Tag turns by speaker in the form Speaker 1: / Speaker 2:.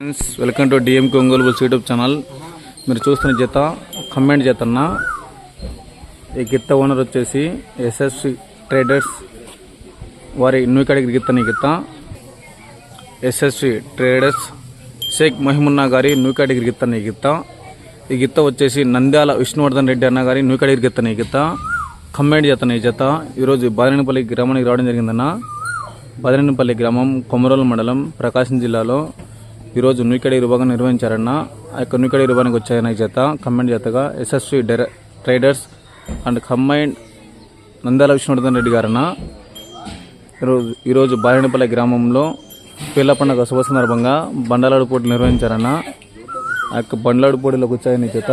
Speaker 1: Friends welcome to DM Ongole bulls YouTube channel మీరు చూస్తున్న జత కమెంట్ చేతన్న. ఈ గిత్త ఓనర్ వచ్చేసి ఎస్ఎస్ ట్రేడర్స్ వారి నూకడికి గిత్తని గిత్త. ఎస్ఎస్సి ట్రేడర్స్ షేక్ మహిమున్నా గారి నూకడికి గిత్తని గిత్త. ఈ గిత్త వచ్చేసి నంద్యాల విష్ణువర్ధన్ రెడ్డి అన్న గారి నూకడికి గిత్తని గిత్త. కమెంట్ చేతన ఈ జత. ఈరోజు బాలినపల్లి గ్రామానికి రావడం జరిగిందన్న. బదరినపల్లి గ్రామం కొమరోలు మండలం ప్రకాశం జిల్లాలో. ఈరోజు నూకడి విభాగం నిర్వహించారన్న ఆ యొక్క నూకడి విభాగానికి వచ్చాయన్న చేత జత కమెంట్ జతగా SSV traders and combined Nandala Vishnuvardhan Reddy గారన్న. ఈరోజు ఈరోజు బాలినపల్లి గ్రామంలో పిల్ల పండుగ శుభ సందర్భంగా బండలాడు పోటీలు నిర్వహించారన్న. ఆ యొక్క బండలాడు పోటీలకు వచ్చాయని చేత